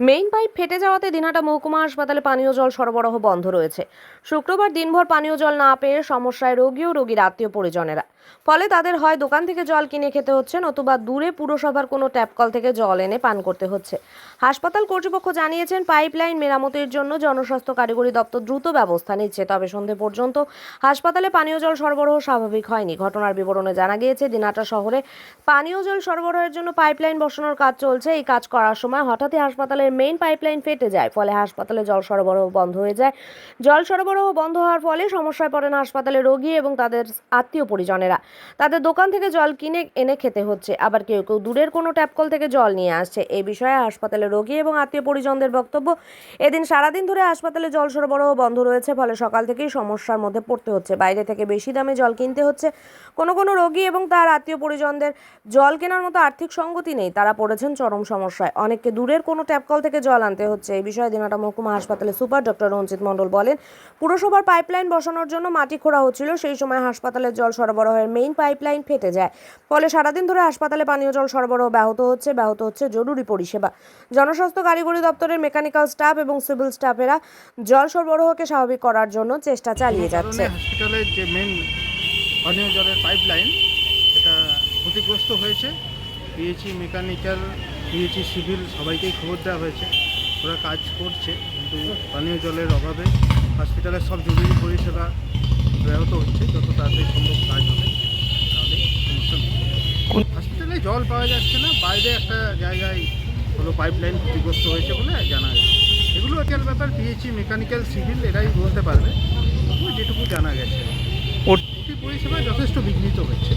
Main pipe ফেটে যাওয়াতে দিনহাটা মহকুমা হাসপাতালে পানীয় জল সরবরাহ বন্ধ রয়েছে। শুক্রবার দিনভর পানীয় জল না পেয়ে সমস্যায় রোগী ও রোগীর আত্মীয় পরিজনেরা। ফলে তাদের হয় দোকান থেকে জল কিনে খেতে হচ্ছে, নতুবা দূরে পুরসভার কোনো ট্যাপকল থেকে জল এনে পান করতে হচ্ছে। হাসপাতাল কর্তৃপক্ষ জানিয়েছেন, পাইপলাইন মেরামতির জন্য জনস্বাস্থ্য কারিগরি দপ্তর দ্রুত ব্যবস্থা নিচ্ছে, তবে সন্ধে পর্যন্ত হাসপাতালে পানীয় জল সরবরাহ স্বাভাবিক হয়নি। ঘটনার বিবরণে জানা গিয়েছে, দিনহাটা শহরে পানীয় জল সরবরাহের জন্য পাইপলাইন বসানোর কাজ চলছে। এই কাজ করার সময় হঠাৎই হাসপাতালের মেইন পাইপলাইন ফেটে যায়, ফলে হাসপাতালে জল সরবরাহ বন্ধ হয়ে যায়। জল সরবরাহ বন্ধ হওয়ার ফলে সমস্যায় পড়েন হাসপাতালে রোগী এবং তাদের আত্মীয় পরিজনেরা। তাদের দোকান থেকে জল কিনে, এনে খেতে হচ্ছে। আবার কেউ কেউ দূরের কোনো ট্যাপকল থেকে জল নিয়ে আসছে। এই বিষয়ে হাসপাতালে রোগী এবং আত্মীয় পরিজনদের বক্তব্য, এদিন সারাদিন ধরে হাসপাতালে জল সরবরাহ বন্ধ রয়েছে, ফলে সকাল থেকেই সমস্যার মধ্যে পড়তে হচ্ছে। বাইরে থেকে বেশি দামে জল কিনতে হচ্ছে। কোনো কোনো রোগী এবং তার আত্মীয় পরিজনদের জল কেনার মতো আর্থিক সঙ্গতি নেই। তারা পড়েছেন চরম সমস্যায়। অনেককে দূরের কোনো ট্যাপকল থেকে জল আনতে হচ্ছে। এই বিষয়ে দিনাটা মহকুমা হাসপাতালে সুপার ডক্টর রঞ্জিত মণ্ডল বলেন পুরসভার পাইপলাইন বসানোর জন্য মাটি খোঁড়া হচ্ছিল সেই সময় হাসপাতালের জল সরবরাহের মেইন পাইপলাইন ফেটে যায়। ফলে সারাদিন ধরে হাসপাতালে পানীয় জল সরবরাহ ব্যাহত হচ্ছে ব্যাহত হচ্ছে জরুরি পরিষেবা। জনস্বাস্থ্য কারিগরি দপ্তরের মেকানিক্যাল স্টাফ এবং সিভিল স্টাফেরা জল সরবরাহকে স্বাভাবিক করার জন্য চেষ্টা চালিয়ে যাচ্ছে। হসপিটালের যে মেন পানীয় জলের পাইপলাইন এটা ক্ষতিগ্রস্ত হয়েছে। পিএইচি মেকানিক্যাল পিএইচি সিভিল সবাইকেই খবর দেওয়া হয়েছে। ওরা কাজ করছে কিন্তু পানীয় জলের অভাবে হসপিটালের সব জরুরি পরিষেবা ব্যাহত হচ্ছে যত তাড়াতাড়ি সম্ভব কাজ হবে তাহলে সমস্যা হসপিটালে জল পাওয়া যাচ্ছে না বাইরে একটা জায়গায় হলো পাইপলাইন ক্ষতিগ্রস্ত হয়েছে বলে জানা গেছে। এগুলো একটা ব্যাপার পিএইচি মেকানিক্যাল সিভিল এরাই বলতে পারবে যেটুকু জানা গেছে। পরিষেবা যথেষ্ট বিঘ্নিত হচ্ছে।